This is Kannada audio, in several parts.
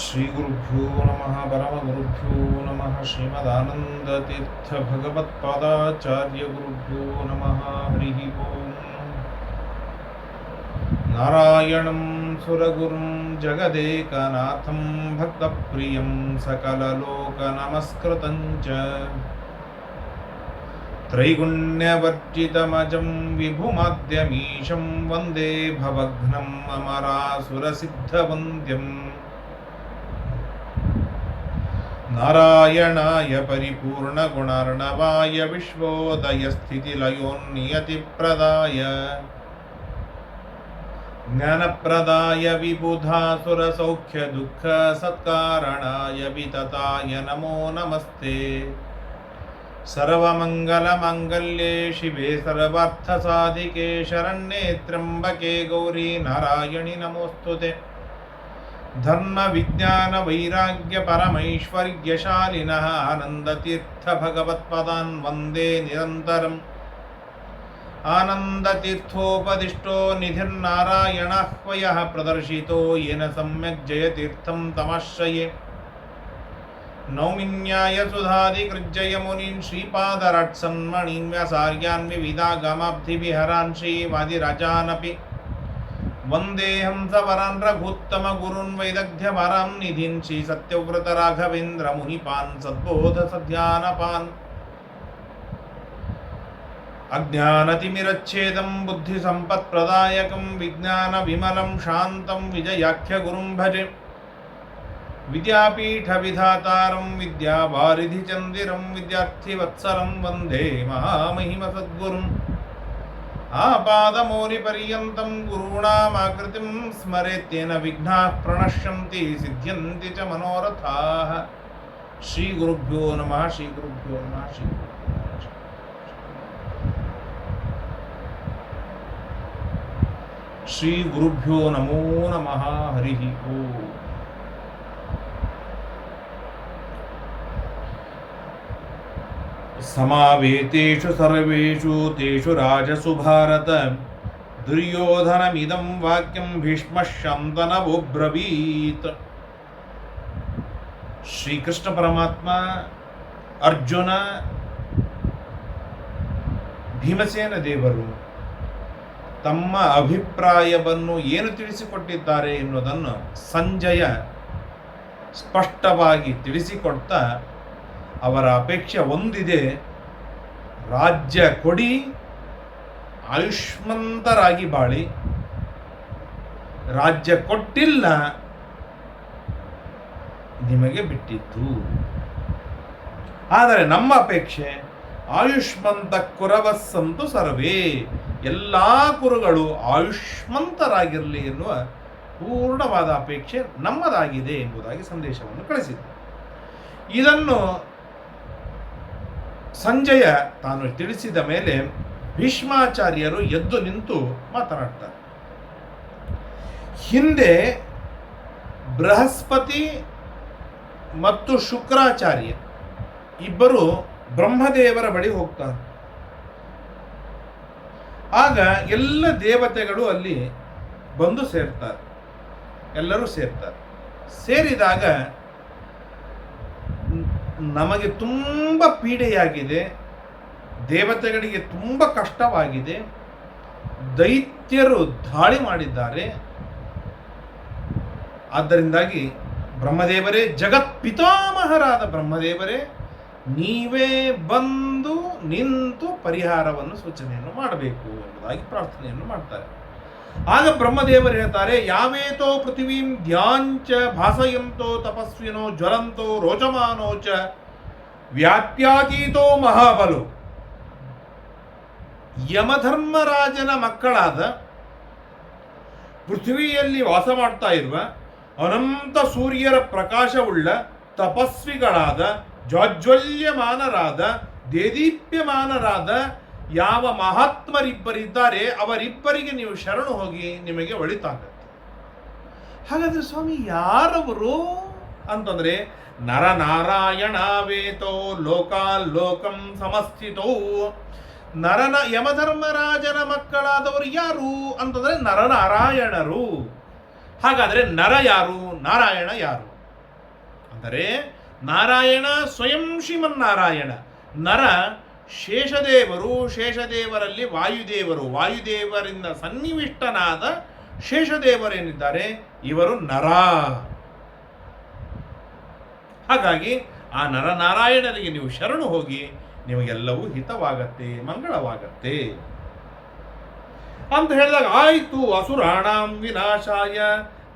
श्रीगुरुभ्यो नमः परमगुरुभ्यो नमः श्रीमदानन्दतीर्थभगवत्पदाचार्यगुरुभ्यो नमः हरिः ओं नारायणं सुरगुरुं जगदेकनाथं भक्तप्रियं सकललोकनमस्कृतं च। त्रैगुण्यवर्जितमजं विभुमाद्यमीशं वन्दे भवघ्नम् अमरासुरसिद्धवन्द्यम्। नारायणाय परिपूर्णगुणार्णवाय विश्वोदयस्थितिलयोन्नियतिप्रदाय। ज्ञानप्रदाय विबुधासुरसौख्यदुःखसत्कारणाय वितताय नमो नमस्ते। सर्वमङ्गलमाङ्गल्ये शिवे सर्वार्थसाधिके शरण्ये त्र्यम्बके गौरी नारायणि नमोऽस्तु ते धर्मविज्ञानवैराग्यपरमैश्वर्यशालिनः आनन्दतीर्थभगवत्पदान् वंदे निरन्तरम्। आनन्दतीर्थोपदिष्टो निधिर्नारायणह्वयः प्रदर्शितो येन सम्यक् जयतीर्थं तमाश्रये। नौमिन्याय सुधादिकृज्जय मुनीन् श्रीपादराट्सन्मणीन् व्यासार्यान् विविधागमाब्धिविहरान् श्रीवादिराजानपि वन्देऽहं सवरान् रघुत्तमगुरून् वैदग्ध्यवरां निधीन् श्रीसत्यव्रतराघवेन्द्रमुनिपान् सद्बोधसध्यानपान्। अज्ञानतिमिरच्छेदं बुद्धिसम्पत्प्रदायकं विज्ञानविमलं शान्तं विजयाख्यगुरुं भजे। विद्यापीठविधातारं विद्यावारिधिचन्दिरं विद्यार्थिवत्सलं वंदे महामहिमसद्गुरुम्। आपादमौलिपर्यन्तं गुरूणामाकृतिं स्मरेत्येन विघ्नाः प्रणश्यन्ति, सिद्ध्यन्ति च मनोरथाः। श्रीगुरुभ्यो नमः श्रीगुरुभ्यो नमः नमः, श्रीगुरुभ्यो नमो नमः, हरिः ओम्। समावेतेषु सर्वेषु तेषु राजसु भारत दुर्योधनमिदं वाक्यं भीष्मः शन्तनवोब्रवीत् ಶ್ರೀಕೃಷ್ಣ ಪರಮಾತ್ಮ ಅರ್ಜುನ ಭೀಮಸೇನ ದೇವರು ತಮ್ಮ ಅಭಿಪ್ರಾಯವನ್ನು ಏನು ತಿಳಿಸಿಕೊಟ್ಟಿದ್ದಾರೆ ಎನ್ನುವುದನ್ನು ಸಂಜಯ ಸ್ಪಷ್ಟವಾಗಿ ತಿಳಿಸಿಕೊಡ್ತಾ ಅವರ ಅಪೇಕ್ಷೆ ಒಂದಿದೆ. ರಾಜ್ಯ ಕೊಡಿ, ಆಯುಷ್ಮಂತರಾಗಿ ಬಾಳಿ. ರಾಜ್ಯ ಕೊಟ್ಟಿಲ್ಲ, ನಿಮಗೆ ಬಿಟ್ಟಿತ್ತು ಆದರೆ ನಮ್ಮ ಅಪೇಕ್ಷೆ, ಆಯುಷ್ಮಂತ ಕುರವಸ್ಸಂತು ಸರ್ವೇ. ಎಲ್ಲ ಕುರುಗಳು ಆಯುಷ್ಮಂತರಾಗಿರಲಿ ಎನ್ನುವ ಪೂರ್ಣವಾದ ಅಪೇಕ್ಷೆ ನಮ್ಮದಾಗಿದೆ ಎಂಬುದಾಗಿ ಸಂದೇಶವನ್ನು ಕಳಿಸಿದ್ದ ಇದನ್ನು ಸಂಜಯ ತಾನು ತಿಳಿಸಿದ ಮೇಲೆ ಭೀಷ್ಮಾಚಾರ್ಯರು ಎದ್ದು ನಿಂತು ಮಾತನಾಡ್ತಾರೆ. ಹಿಂದೆ ಬೃಹಸ್ಪತಿ ಮತ್ತು ಶುಕ್ರಾಚಾರ್ಯ ಇಬ್ಬರು ಬ್ರಹ್ಮದೇವರ ಬಳಿ ಹೋಗ್ತಾರೆ. ಆಗ ಎಲ್ಲ ದೇವತೆಗಳು ಅಲ್ಲಿ ಬಂದು ಸೇರ್ತಾರೆ. ಎಲ್ಲರೂ ಸೇರ್ತಾರೆ. ಸೇರಿದಾಗ ನಮಗೆ ತುಂಬ ಪೀಡೆಯಾಗಿದೆ, ದೇವತೆಗಳಿಗೆ ತುಂಬ ಕಷ್ಟವಾಗಿದೆ, ದೈತ್ಯರು ದಾಳಿ ಮಾಡಿದ್ದಾರೆ. ಆದ್ದರಿಂದಾಗಿ ಬ್ರಹ್ಮದೇವರೇ, ಜಗತ್ ಪಿತಾಮಹರಾದ ಬ್ರಹ್ಮದೇವರೇ, ನೀವೇ ಬಂದು ನಿಂತು ಪರಿಹಾರವನ್ನು ಸೂಚನೆಯನ್ನು ಮಾಡಬೇಕು ಎಂಬುದಾಗಿ ಪ್ರಾರ್ಥನೆಯನ್ನು ಮಾಡ್ತಾರೆ. ಆಗ ಬ್ರಹ್ಮದೇವರು ಹೇಳ್ತಾರೆ, ಯಾವೇತೋ ಪೃಥ್ವೀಂ ಧ್ಯಾಂಚ ಭಾಸಯಂತೋ ತಪಸ್ವಿನೋ ಜ್ವಲಂತೋ ರೋಚಮಾನೋ ಚ ವ್ಯಾಪ್ಯಾತೀತೋ ಮಹಾಬಲು. ಯಮಧರ್ಮರಾಜನ ಮಕ್ಕಳಾದ ಪೃಥ್ವಿಯಲ್ಲಿ ವಾಸ ಮಾಡ್ತಾ ಇರುವ ಅನಂತ ಸೂರ್ಯರ ಪ್ರಕಾಶವುಳ್ಳ ತಪಸ್ವಿಗಳಾದ ಜ್ವಾಜ್ವಲ್ಯಮಾನರಾದ, ದೇದೀಪ್ಯಮಾನರಾದ ಯಾವ ಮಹಾತ್ಮರಿಬ್ಬರಿದ್ದಾರೆ, ಅವರಿಬ್ಬರಿಗೆ ನೀವು ಶರಣು ಹೋಗಿ ನಿಮಗೆ ಒಳಿತಾಗತ್ತೆ. ಹಾಗಾದ್ರೆ ಸ್ವಾಮಿ, ಯಾರವರು ಅಂತಂದ್ರೆ, ನರನಾರಾಯಣಾವೇತೋ ಲೋಕಾಲೋಕಂ ಸಮಸ್ಥಿತೋ, ನರನ ಯಮಧರ್ಮರಾಜನ ಮಕ್ಕಳಾದವರು ಯಾರು ಅಂತಂದ್ರೆ, ನರನಾರಾಯಣರು. ಹಾಗಾದರೆ ನರ ಯಾರು, ನಾರಾಯಣ ಯಾರು? ಅಂದರೆ ನಾರಾಯಣ ಸ್ವಯಂ ಶ್ರೀಮನ್ನಾರಾಯಣ, ನರ ಶೇಷದೇವರು, ಶೇಷದೇವರಲ್ಲಿ ವಾಯುದೇವರು. ವಾಯುದೇವರಿಂದ ಸನ್ನಿವಿಷ್ಟನಾದ ಶೇಷದೇವರೇನಿದ್ದಾರೆ. ಇವರು ನರ. ಹಾಗಾಗಿ ಆ ನರನಾರಾಯಣರಿಗೆ ನೀವು ಶರಣು ಹೋಗಿ, ನಿಮಗೆಲ್ಲವೂ ಹಿತವಾಗತ್ತೆ, ಮಂಗಳವಾಗತ್ತೆ. ಅಂತ ಹೇಳಿದಾಗ, ಆಯಿತು, ಅಸುರಾಣಾಂ ವಿನಾಶಾಯ,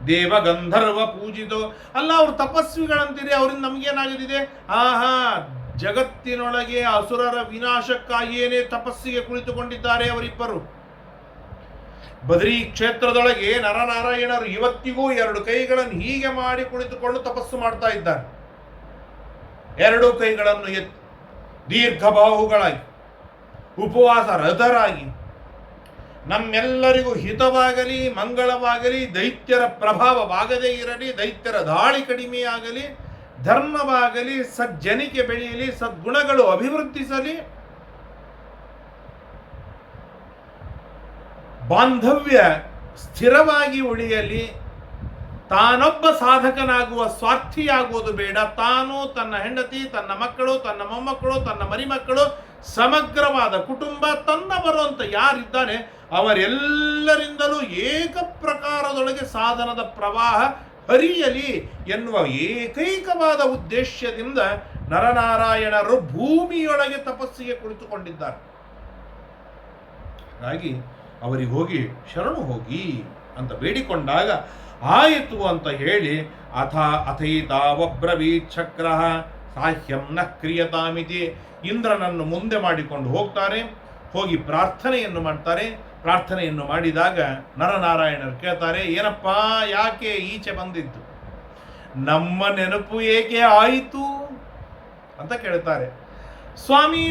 ದೇವಗಂಧರ್ವ ಪೂಜಿತೋ. ಅಲ್ಲ, ಅವರು ತಪಸ್ವಿಗಳಂತೀರಿ, ಅವರಿಂದ ನಮಗೇನಾಗದಿದೆ? ಆಹಾ ಜಗತ್ತಿನೊಳಗೆ ಅಸುರರ ವಿನಾಶಕ್ಕಾಗಿಯೇನೇ ತಪಸ್ಸಿಗೆ ಕುಳಿತುಕೊಂಡಿದ್ದಾರೆ ಅವರಿಬ್ಬರು. ಬದ್ರಿ ಕ್ಷೇತ್ರದೊಳಗೆ ನರನಾರಾಯಣರು ಇವತ್ತಿಗೂ ಎರಡು ಕೈಗಳನ್ನು ಹೀಗೆ ಮಾಡಿ ಕುಳಿತುಕೊಂಡು ತಪಸ್ಸು ಮಾಡ್ತಾ ಇದ್ದಾರೆ. ಎರಡು ಕೈಗಳನ್ನು ಎತ್ತಿ ದೀರ್ಘಬಾಹುಗಳಾಗಿ ಉಪವಾಸ ರಥರಾಗಿ, ನಮ್ಮೆಲ್ಲರಿಗೂ ಹಿತವಾಗಲಿ, ಮಂಗಳವಾಗಲಿ, ದೈತ್ಯರ ಪ್ರಭಾವವಾಗದೇ ಇರಲಿ, ದೈತ್ಯರ ದಾಳಿ ಕಡಿಮೆಯಾಗಲಿ ಧರ್ಮವಾಗಲಿ, ಸಜ್ಜನಿಕೆ ಬೆಳೆಯಲಿ, ಸದ್ಗುಣಗಳು ಅಭಿವೃದ್ಧಿಸಲಿ, ಬಾಂಧವ್ಯ ಸ್ಥಿರವಾಗಿ ಉಳಿಯಲಿ, ತಾನೊಬ್ಬ ಸಾಧಕನಾಗುವ ಸ್ವಾರ್ಥಿಯಾಗುವುದು ಬೇಡ. ತಾನು ತನ್ನ ಹೆಂಡತಿ, ತನ್ನ ಮಕ್ಕಳು, ತನ್ನ ಮೊಮ್ಮಕ್ಕಳು, ತನ್ನ ಮರಿಮಕ್ಕಳು, ಸಮಗ್ರವಾದ ಕುಟುಂಬ, ತನ್ನವರು ಅಂತ ಯಾರಿದ್ದಾನೆ ಅವರೆಲ್ಲರಿಂದಲೂ ಏಕ ಪ್ರಕಾರದೊಳಗೆ ಸಾಧನದ ಪ್ರವಾಹ ಹರಿಯಲಿ ಎನ್ನುವ ಏಕೈಕವಾದ ಉದ್ದೇಶದಿಂದ ನರನಾರಾಯಣರು ಭೂಮಿಯೊಳಗೆ ತಪಸ್ಸಿಗೆ ಕುಳಿತುಕೊಂಡಿದ್ದಾರೆ. ಹಾಗಾಗಿ ಅವರಿಗೆ ಹೋಗಿ ಶರಣು ಹೋಗಿ ಅಂತ ಬೇಡಿಕೊಂಡಾಗ ಆಯಿತು ಅಂತ ಹೇಳಿ ಅಥ ಅಥೈತಾವಬ್ರವೀತ್ ಚಕ್ರ ಸಾಹ್ಯಂ ನ ಕ್ರಿಯತಾಮಿತಿ. ಇಂದ್ರನನ್ನು ಮುಂದೆ ಮಾಡಿಕೊಂಡು ಹೋಗ್ತಾರೆ, ಹೋಗಿ ಪ್ರಾರ್ಥನೆಯನ್ನು ಮಾಡ್ತಾರೆ. ಪ್ರಾರ್ಥನೆಯನ್ನು ಮಾಡಿದಾಗ ನರನಾರಾಯಣರು ಕೇಳ್ತಾರೆ, ಏನಪ್ಪ, ಯಾಕೆ ಈಚೆ ಬಂದಿದ್ದು? ನಮ್ಮ ನೆನಪು ಏಕೆ ಆಯಿತು? ಅಂತ ಕೇಳ್ತಾರೆ. ಸ್ವಾಮಿ,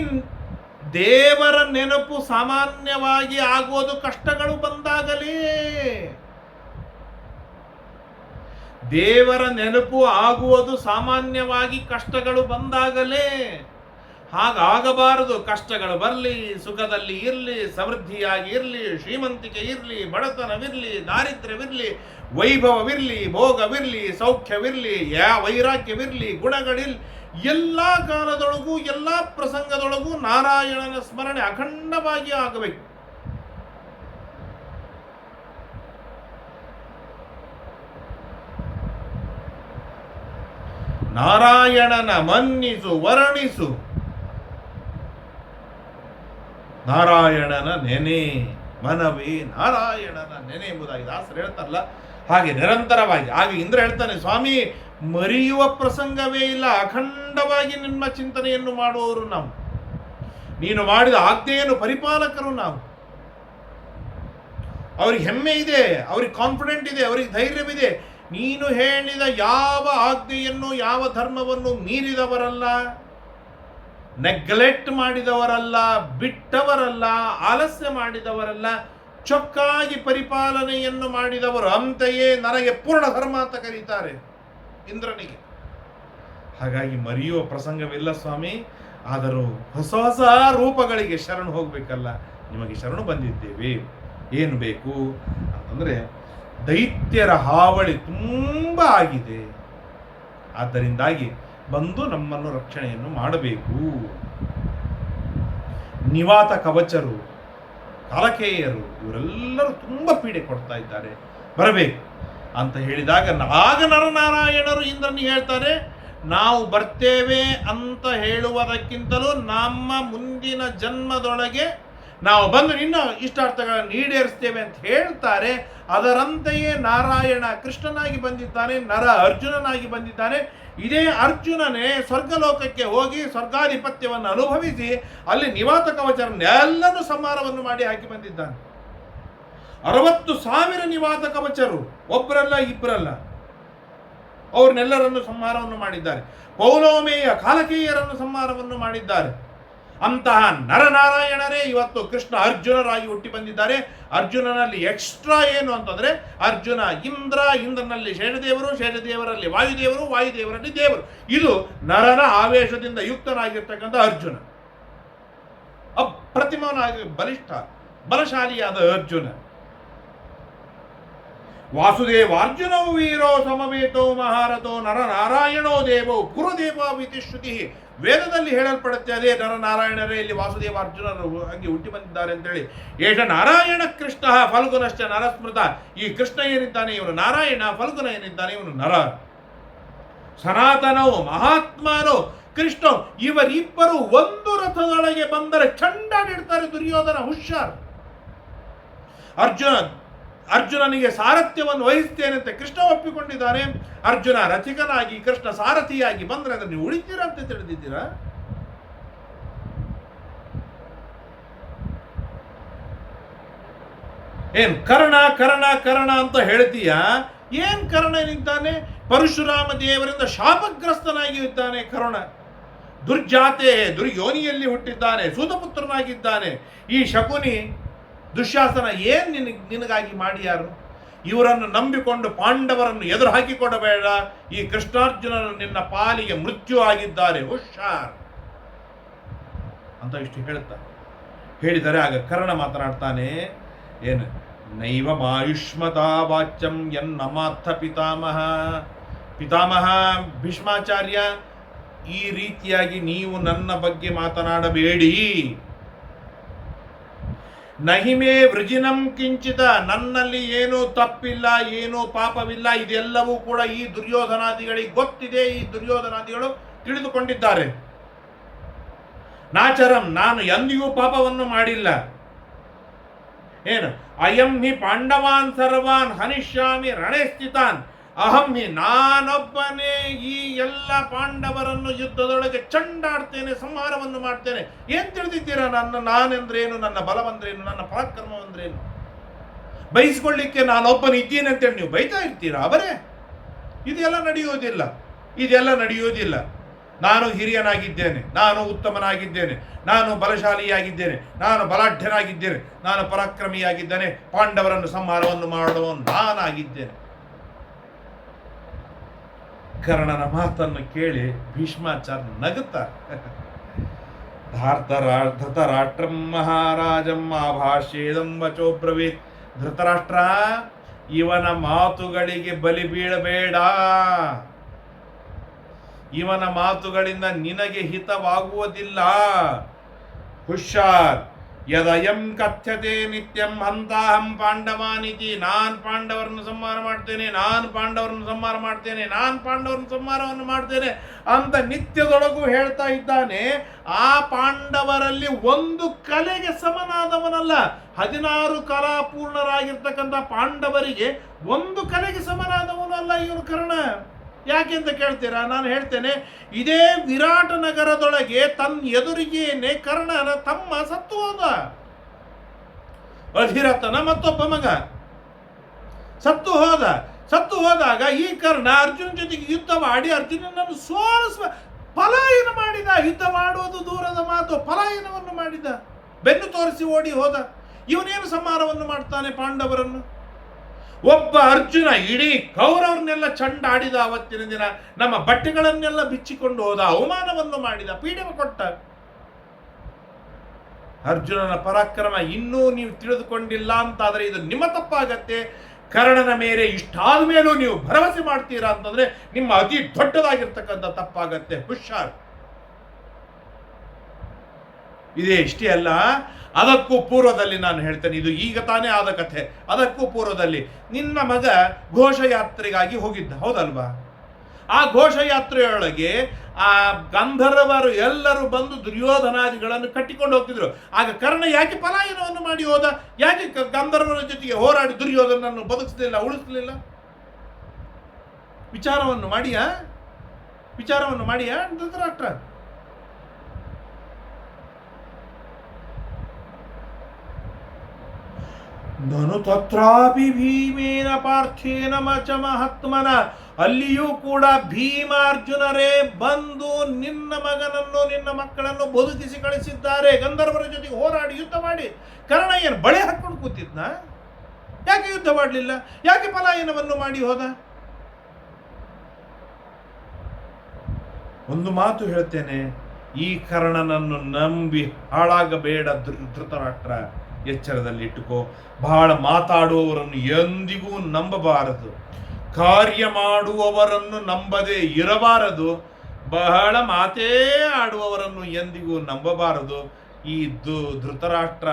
ದೇವರ ನೆನಪು ಸಾಮಾನ್ಯವಾಗಿ ಆಗುವುದು ಕಷ್ಟಗಳು ಬಂದಾಗಲೇ. ದೇವರ ನೆನಪು ಆಗುವುದು ಸಾಮಾನ್ಯವಾಗಿ ಕಷ್ಟಗಳು ಬಂದಾಗಲೇ. ಹಾಗಾಗಬಾರದು. ಕಷ್ಟಗಳು ಬರಲಿ, ಸುಖದಲ್ಲಿ ಇರಲಿ, ಸಮೃದ್ಧಿಯಾಗಿ ಇರಲಿ, ಶ್ರೀಮಂತಿಕೆ ಇರಲಿ, ಬಡತನವಿರಲಿ, ದಾರಿದ್ರ್ಯವಿರಲಿ, ವೈಭವವಿರಲಿ, ಭೋಗವಿರಲಿ, ಸೌಖ್ಯವಿರಲಿ, ಯಾ ವೈರಾಗ್ಯವಿರಲಿ ಗುಣಗಳಿರಲಿ ಎಲ್ಲ ಕಾಲದೊಳಗೂ, ಎಲ್ಲ ಪ್ರಸಂಗದೊಳಗೂ ನಾರಾಯಣನ ಸ್ಮರಣೆ ಅಖಂಡವಾಗಿ ಆಗಬೇಕು. ನಾರಾಯಣನ ಮನ್ನಿಸು, ವರ್ಣಿಸು. ನಾರಾಯಣನ ನೆನೆ ಮನವಿ, ನಾರಾಯಣನ ನೆನೆ ಎಂಬುದಾಗಿ ದಾಸರು ಹೇಳ್ತಾರಲ್ಲ, ಹಾಗೆ ನಿರಂತರವಾಗಿ. ಹಾಗೆ ಇಂದ್ರ ಹೇಳ್ತಾನೆ, ಸ್ವಾಮಿ, ಮರೆಯುವ ಪ್ರಸಂಗವೇ ಇಲ್ಲ, ಅಖಂಡವಾಗಿ ನಿಮ್ಮ ಚಿಂತನೆಯನ್ನು ಮಾಡುವವರು ನಾವು. ನೀನು ಮಾಡಿದ ಆಜ್ಞೆಯನ್ನು ಪರಿಪಾಲಕರು ನಾವು. ಅವ್ರಿಗೆ ಹೆಮ್ಮೆ ಇದೆ, ಅವ್ರಿಗೆ ಕಾನ್ಫಿಡೆಂಟ್ ಇದೆ, ಅವ್ರಿಗೆ ಧೈರ್ಯವಿದೆ. ನೀನು ಹೇಳಿದ ಯಾವ ಆಜ್ಞೆಯನ್ನು, ಯಾವ ಧರ್ಮವನ್ನು ಮೀರಿದವರಲ್ಲ. ನೆಗ್ಲೆಕ್ಟ್ ಮಾಡಿದವರಲ್ಲ, ಬಿಟ್ಟವರಲ್ಲ, ಆಲಸ್ಯ ಮಾಡಿದವರಲ್ಲ, ಚೊಕ್ಕಾಗಿ ಪರಿಪಾಲನೆಯನ್ನು ಮಾಡಿದವರು ಅಂತೆಯೇ ನನಗೆ ಪೂರ್ಣ ಧರ್ಮ ಅಂತ ಕರೀತಾರೆ ಇಂದ್ರನಿಗೆ. ಹಾಗಾಗಿ ಮರೆಯುವ ಪ್ರಸಂಗವಿಲ್ಲ ಸ್ವಾಮಿ, ಆದರೂ ಹೊಸ ಹೊಸ ರೂಪಗಳಿಗೆ ಶರಣು ಹೋಗಬೇಕಲ್ಲ, ನಿಮಗೆ ಶರಣು ಬಂದಿದ್ದೇವೆ. ಏನು ಬೇಕು? ಅಂತಂದರೆ ದೈತ್ಯರ ಹಾವಳಿ ತುಂಬ ಆಗಿದೆ. ಆದ್ದರಿಂದಾಗಿ ಬಂದು ನಮ್ಮನ್ನು ರಕ್ಷಣೆಯನ್ನು ಮಾಡಬೇಕು. ನಿವಾತ ಕವಚರು, ಕಾಲಕೇಯರು ಇವರೆಲ್ಲರೂ ತುಂಬ ಪೀಡೆ ಕೊಡ್ತಾ ಇದ್ದಾರೆ. ಬರಬೇಕು. ಅಂತ ಹೇಳಿದಾಗ ಆಗ ನರನಾರಾಯಣರು ಇಂದ್ರನಿಗೆ ಹೇಳ್ತಾರೆ, ನಾವು ಬರ್ತೇವೆ ಅಂತ ಹೇಳುವುದಕ್ಕಿಂತಲೂ ನಮ್ಮ ಮುಂದಿನ ಜನ್ಮದೊಳಗೆ ನಾವು ಬಂದು ನಿನ್ನ ಇಷ್ಟಾರ್ಥಗಳನ್ನು ಈಡೇರಿಸ್ತೇವೆ ಅಂತ ಹೇಳ್ತಾರೆ. ಅದರಂತೆಯೇ ನಾರಾಯಣ ಕೃಷ್ಣನಾಗಿ ಬಂದಿದ್ದಾನೆ, ನರ ಅರ್ಜುನನಾಗಿ ಬಂದಿದ್ದಾನೆ. ಇದೇ ಅರ್ಜುನನೇ ಸ್ವರ್ಗಲೋಕಕ್ಕೆ ಹೋಗಿ ಸ್ವರ್ಗಾಧಿಪತ್ಯವನ್ನು ಅನುಭವಿಸಿ ಅಲ್ಲಿ ನಿವಾತ ಕವಚರನ್ನೆಲ್ಲನೂ ಸಂಹಾರವನ್ನು ಮಾಡಿ ಹಾಕಿ ಬಂದಿದ್ದಾನೆ. ಅರವತ್ತು ಸಾವಿರ ನಿವಾತ ಕವಚರು ಒಬ್ಬರಲ್ಲ ಇಬ್ಬರಲ್ಲ ಅವ್ರನ್ನೆಲ್ಲರನ್ನು ಸಂಹಾರವನ್ನು ಮಾಡಿದ್ದಾರೆ. ಪೌಲೋಮೇಯ ಕಾಲಕೇಯರನ್ನು ಸಂಹಾರವನ್ನು ಮಾಡಿದ್ದಾರೆ. ಅಂತಹ ನರನಾರಾಯಣರೇ ಇವತ್ತು ಕೃಷ್ಣ ಅರ್ಜುನರಾಗಿ ಹುಟ್ಟಿ ಬಂದಿದ್ದಾರೆ. ಅರ್ಜುನನಲ್ಲಿ ಎಕ್ಸ್ಟ್ರಾ ಏನು ಅಂತಂದ್ರೆ ಅರ್ಜುನ ಇಂದ್ರ, ಇಂದ್ರನಲ್ಲಿ ಶೇಷದೇವರು ಶೇಷದೇವರಲ್ಲಿ ವಾಯುದೇವರು, ವಾಯುದೇವರಲ್ಲಿ ದೇವರು. ಇದು ನರನ ಆವೇಶದಿಂದ ಯುಕ್ತನಾಗಿರ್ತಕ್ಕಂಥ ಅರ್ಜುನ. ಅಪ್ರತಿಮನಾಗಿ ಬಲಿಷ್ಠ, ಬಲಶಾಲಿಯಾದ ಅರ್ಜುನ. ವಾಸುದೇವಾರ್ಜುನೋ ವೀರೋ ಸಮವೇತೋ ಮಹಾರಥೋ ನರನಾರಾಯಣೋ ದೇವೋ ಕುರುದೇವ ವಿತಿ ಶ್ರುತಿ. ವೇದದಲ್ಲಿ ಹೇಳಲ್ಪಡುತ್ತೆ ಅದೇ ನರನಾರಾಯಣರೇ, ಇಲ್ಲಿ ವಾಸುದೇವ ಅರ್ಜುನರು ಹಂಗೆ ಹುಟ್ಟಿ ಬಂದಿದ್ದಾರೆ ಅಂತೇಳಿ. ಏಷ ನಾರಾಯಣ ಕೃಷ್ಣ ಫಲ್ಗುನಶ್ಚ ನರಸ್ಮೃತ. ಈ ಕೃಷ್ಣ ಏನಿದ್ದಾನೆ? ಇವನು ನಾರಾಯಣ, ಫಲ್ಗುನ ಏನಿದ್ದಾನೆ? ಇವನು ನರ. ಸನಾತನವು ಮಹಾತ್ಮನು ಕೃಷ್ಣ ಇವರಿಬ್ಬರು ಒಂದು ರಥದೊಳಗೆ ಬಂದರೆ ಚಂಡ ನೀಡ್ತಾರೆ ದುರ್ಯೋಧನ ಹುಷಾರ್. ಅರ್ಜುನ ಅರ್ಜುನನಿಗೆ ಸಾರಥ್ಯವನ್ನು ವಹಿಸ್ತೇನೆ ಅಂತ ಕೃಷ್ಣ ಒಪ್ಪಿಕೊಂಡಿದ್ದಾನೆ ಅರ್ಜುನ ರಥಿಕನಾಗಿ, ಕೃಷ್ಣ ಸಾರಥಿಯಾಗಿ ಬಂದ್ರೆ ಅದನ್ನು ನೀವು ಉಳಿತೀರಾ ಅಂತ ತಿಳಿದಿದ್ದೀರಾ? ಏನ್ ಕರ್ಣ ಕರ್ಣ ಕರ್ಣ ಅಂತ ಹೇಳ್ತೀಯ? ಏನ್ ಕರ್ಣ ನಿಂತಾನೆ ಪರಶುರಾಮ ದೇವರಿಂದ ಶಾಪಗ್ರಸ್ತನಾಗಿ ಇದ್ದಾನೆ ಕರ್ಣ. ದುರ್ಜಾತೆ, ದುರ್ಯೋನಿಯಲ್ಲಿ ಹುಟ್ಟಿದ್ದಾನೆ, ಸೂತಪುತ್ರನಾಗಿದ್ದಾನೆ. ಈ ಶಕುನಿ ದುಶ್ಯಾಸನ ಏನ್ ನಿನಗೆ ನಿನಗಾಗಿ ಮಾಡಿಯಾರು? ಇವರನ್ನು ನಂಬಿಕೊಂಡು ಪಾಂಡವರನ್ನು ಎದುರು ಹಾಕಿಕೊಡಬೇಡ ಈ ಕೃಷ್ಣಾರ್ಜುನನು ನಿನ್ನ ಪಾಲಿಗೆ ಮೃತ್ಯು ಆಗಿದ್ದಾರೆ. ಹುಷಾರ್. ಅಂತ ಇಷ್ಟು ಹೇಳುತ್ತಾರೆ ಹೇಳಿದರೆ ಆಗ ಕರ್ಣ ಮಾತನಾಡ್ತಾನೆ, ಏನು? ನೈವ ಮಾಯುಷ್ಮತಾ ವಾಚ್ಯಂ ಎನ್ನಮಾರ್ಥ ಪಿತಾಮಹ. ಪಿತಾಮಹ, ಭೀಷ್ಮಾಚಾರ್ಯ, ಈ ರೀತಿಯಾಗಿ ನೀವು ನನ್ನ ಬಗ್ಗೆ ಮಾತನಾಡಬೇಡಿ. ನಹಿಮೇ ವೃಜಿನಂ ಕಿಂಚಿತ ನನ್ನಲ್ಲಿ ಏನೂ ತಪ್ಪಿಲ್ಲ, ಏನೂ ಪಾಪವಿಲ್ಲ, ಇದೆಲ್ಲವೂ ಕೂಡ ಈ ದುರ್ಯೋಧನಾದಿಗಳಿಗೆ ಗೊತ್ತಿದೆ. ಈ ದುರ್ಯೋಧನಾದಿಗಳು ತಿಳಿದುಕೊಂಡಿದ್ದಾರೆ. ನಾಚರಂ, ನಾನು ಎಂದಿಗೂ ಪಾಪವನ್ನು ಮಾಡಿಲ್ಲ. ಏನು? ಅಯಂ ಹಿ ಪಾಂಡವಾನ್ ಸರ್ವಾನ್ ಹನಿಷ್ಯಾಮಿ ರಣೇ ಸ್ಥಿತಾನ್ ಅಹಂ ಹಿ ನಾನೊಬ್ಬನೇ ಈ ಎಲ್ಲ ಪಾಂಡವರನ್ನು ಯುದ್ಧದೊಳಗೆ ಚಂಡಾಡ್ತೇನೆ, ಸಂಹಾರವನ್ನು ಮಾಡ್ತೇನೆ. ಏನ್ ತಿಳಿದಿದ್ದೀರಾ ನನ್ನ ನಾನೆಂದ್ರೇನು, ನನ್ನ ಬಲವಂದ್ರೇನು, ನನ್ನ ಪರಾಕ್ರಮವಂದ್ರೇನು? ಬಯಸ್ಕೊಳ್ಳಿಕ್ಕೆ ನಾನೊಬ್ಬನ ಇದ್ದೀನಿ ಅಂತೇಳಿ ನೀವು ಬೈತಾ ಇರ್ತೀರಾ ಅವರೇ? ಇದೆಲ್ಲ ನಡೆಯೋದಿಲ್ಲ ಇದೆಲ್ಲ ನಡೆಯೋದಿಲ್ಲ ನಾನು ಹಿರಿಯನಾಗಿದ್ದೇನೆ, ನಾನು ಉತ್ತಮನಾಗಿದ್ದೇನೆ, ನಾನು ಬಲಶಾಲಿಯಾಗಿದ್ದೇನೆ, ನಾನು ಬಲಾಢ್ಯನಾಗಿದ್ದೇನೆ, ನಾನು ಪರಾಕ್ರಮಿಯಾಗಿದ್ದೇನೆ, ಪಾಂಡವರನ್ನು ಸಂಹಾರವನ್ನು ಮಾಡುವ ನಾನಾಗಿದ್ದೇನೆ. ಕರ್ಣನ ಮಾತನ್ನು ಕೇಳಿ ಭೀಷ್ಮಾಚಾರ್ಯ ನಗುತ್ತಾರೆ. ಧೃತರಾಷ್ಟ್ರಂ ಮಹಾರಾಜಂ ಆಭಾಷೇದಂ ವಚೋ ಬ್ರವೀತ್. ಧೃತರಾಷ್ಟ್ರ, ಇವನ ಮಾತುಗಳಿಗೆ ಬಲಿ ಬೀಳಬೇಡ. ಇವನ ಮಾತುಗಳಿಂದ ನಿನಗೆ ಹಿತವಾಗುವುದಿಲ್ಲ. ಹುಷಾರ್ ಯದಯಂ ಕಥ್ಯತೆ ನಿತ್ಯಂ ಹಂತಾಹಂ ಪಾಂಡವಾನಿತಿ. ನಾನ್ ಪಾಂಡವರನ್ನು ಸಂಹಾರ ಮಾಡ್ತೇನೆ, ನಾನು ಪಾಂಡವರನ್ನು ಸಂಹಾರ ಮಾಡ್ತೇನೆ, ನಾನು ಪಾಂಡವರನ್ನು ಸಂಹಾರವನ್ನು ಮಾಡ್ತೇನೆ ಅಂತ ನಿತ್ಯದೊಳಗೂ ಹೇಳ್ತಾ ಇದ್ದಾನೆ. ಆ ಪಾಂಡವರಲ್ಲಿ ಒಂದು ಕಲೆಗೆ ಸಮನಾದವನಲ್ಲ. ಹದಿನಾರು ಕಲಾಪೂರ್ಣರಾಗಿರ್ತಕ್ಕಂಥ ಪಾಂಡವರಿಗೆ ಒಂದು ಕಲೆಗೆ ಸಮನಾದವನಲ್ಲ ಇವನು ಕರ್ಣ. ಯಾಕೆ ಅಂತ ಕೇಳ್ತೀರಾ? ನಾನು ಹೇಳ್ತೇನೆ, ಇದೇ ವಿರಾಟ ನಗರದೊಳಗೆ ತನ್ನ ಎದುರಿಗೇನೆ ಕರ್ಣನ ತಮ್ಮ ಸತ್ತು ಹೋದ ಅಧಿರಥನ ಮತ್ತೊಬ್ಬ ಮಗ. ಸತ್ತು ಹೋದ ಸತ್ತು ಹೋದಾಗ ಈ ಕರ್ಣ ಅರ್ಜುನ ಜೊತೆಗೆ ಯುದ್ಧ ಮಾಡಿ ಅರ್ಜುನನನ್ನು ಸೋಲಿಸುವ ಪಲಾಯನ ಮಾಡಿದ. ಯುದ್ಧ ಮಾಡುವುದು ದೂರದ ಮಾತು, ಪಲಾಯನವನ್ನು ಮಾಡಿದ. ಬೆನ್ನು ತೋರಿಸಿ ಓಡಿ ಹೋದ. ಇವನೇನು ಸಂಹಾರವನ್ನು ಮಾಡ್ತಾನೆ ಪಾಂಡವರನ್ನು? ಒಬ್ಬ ಅರ್ಜುನ ಇಡೀ ಕೌರವರನ್ನೆಲ್ಲ ಚಂಡಾಡಿದ ಅವತ್ತಿನ ದಿನ, ನಮ್ಮ ಬಟ್ಟೆಗಳನ್ನೆಲ್ಲ ಬಿಚ್ಚಿಕೊಂಡು ಹೋದ, ಅವಮಾನವನ್ನು ಮಾಡಿದ ಪೀಡೆ ಕೊಟ್ಟ. ಅರ್ಜುನನ ಪರಾಕ್ರಮ ಇನ್ನೂ ನೀವು ತಿಳಿದುಕೊಂಡಿಲ್ಲ ಅಂತಾದರೆ ಇದು ನಿಮ್ಮ ತಪ್ಪಾಗತ್ತೆ. ಕರ್ಣನ ಮೇಲೆ ಇಷ್ಟಾದ ಮೇಲೂ ನೀವು ಭರವಸೆ ಮಾಡ್ತೀರಾ ಅಂತಂದ್ರೆ ನಿಮ್ಮ ಅತಿ ದೊಡ್ಡದಾಗಿರ್ತಕ್ಕಂಥ ತಪ್ಪಾಗತ್ತೆ. ಹುಷಾರ್. ಇದೇ ಇಷ್ಟೇ ಅಲ್ಲ, ಅದಕ್ಕೂ ಪೂರ್ವದಲ್ಲಿ ನಾನು ಹೇಳ್ತೇನೆ, ಇದು ಈಗ ತಾನೇ ಆದ ಕಥೆ. ಅದಕ್ಕೂ ಪೂರ್ವದಲ್ಲಿ ನಿನ್ನ ಮಗ ಘೋಷಯಾತ್ರೆಗಾಗಿ ಹೋಗಿದ್ದ, ಹೌದಲ್ವಾ? ಆ ಘೋಷಯಾತ್ರೆಯೊಳಗೆ ಆ ಗಂಧರ್ವರು ಎಲ್ಲರೂ ಬಂದು ದುರ್ಯೋಧನಾದಿಗಳನ್ನು ಕಟ್ಟಿಕೊಂಡು ಹೋಗ್ತಿದ್ರು. ಆಗ ಕರ್ಣ ಯಾಕೆ ಪಲಾಯನವನ್ನು ಮಾಡಿ ಹೋದ? ಯಾಕೆ ಗಂಧರ್ವರ ಜೊತೆಗೆ ಹೋರಾಡಿ ದುರ್ಯೋಧನನ್ನು ಬದುಕಿಸಲಿಲ್ಲ, ಉಳಿಸಲಿಲ್ಲ? ವಿಚಾರವನ್ನು ಮಾಡಿಯಾ? ವಿಚಾರವನ್ನು ಮಾಡಿಯಾ? ಧೃತರಾಷ್ಟ್ರ? ನನು ತತ್ರಾಪಿ ಭೀಮೇನ ಪಾರ್ಥೇನ ಮಚ ಮಹಾತ್ಮನ, ಅಲ್ಲಿಯೂ ಕೂಡ ಭೀಮಾರ್ಜುನರೇ ಬಂದು ನಿನ್ನ ಮಗನನ್ನು, ನಿನ್ನ ಮಕ್ಕಳನ್ನು ಬದುಕಿಸಿ ಕಳಿಸಿದ್ದಾರೆ. ಗಂಧರ್ವರ ಜೊತೆಗೆ ಹೋರಾಡಿ ಯುದ್ಧ ಮಾಡಿ. ಕರ್ಣ ಏನು ಬಳೆ ಹಾಕೊಂಡು ಕೂತಿದ್ನ? ಯಾಕೆ ಯುದ್ಧ ಮಾಡಲಿಲ್ಲ? ಯಾಕೆ ಪಲಾಯನವನ್ನು ಮಾಡಿ ಹೋದ? ಒಂದು ಮಾತು ಹೇಳ್ತೇನೆ, ಈ ಕರ್ಣನನ್ನು ನಂಬಿ ಹಾಳಾಗಬೇಡ ಧೃತರಾಷ್ಟ್ರ. ಎಚ್ಚರದಲ್ಲಿಟ್ಟುಕೋ ಬಹಳ ಮಾತಾಡುವವರನ್ನು ಎಂದಿಗೂ ನಂಬಬಾರದು. ಕಾರ್ಯ ಮಾಡುವವರನ್ನು ನಂಬದೆ ಇರಬಾರದು. ಬಹಳ ಮಾತೇ ಆಡುವವರನ್ನು ಎಂದಿಗೂ ನಂಬಬಾರದು. ಈ ದು ಧೃತರಾಷ್ಟ್ರ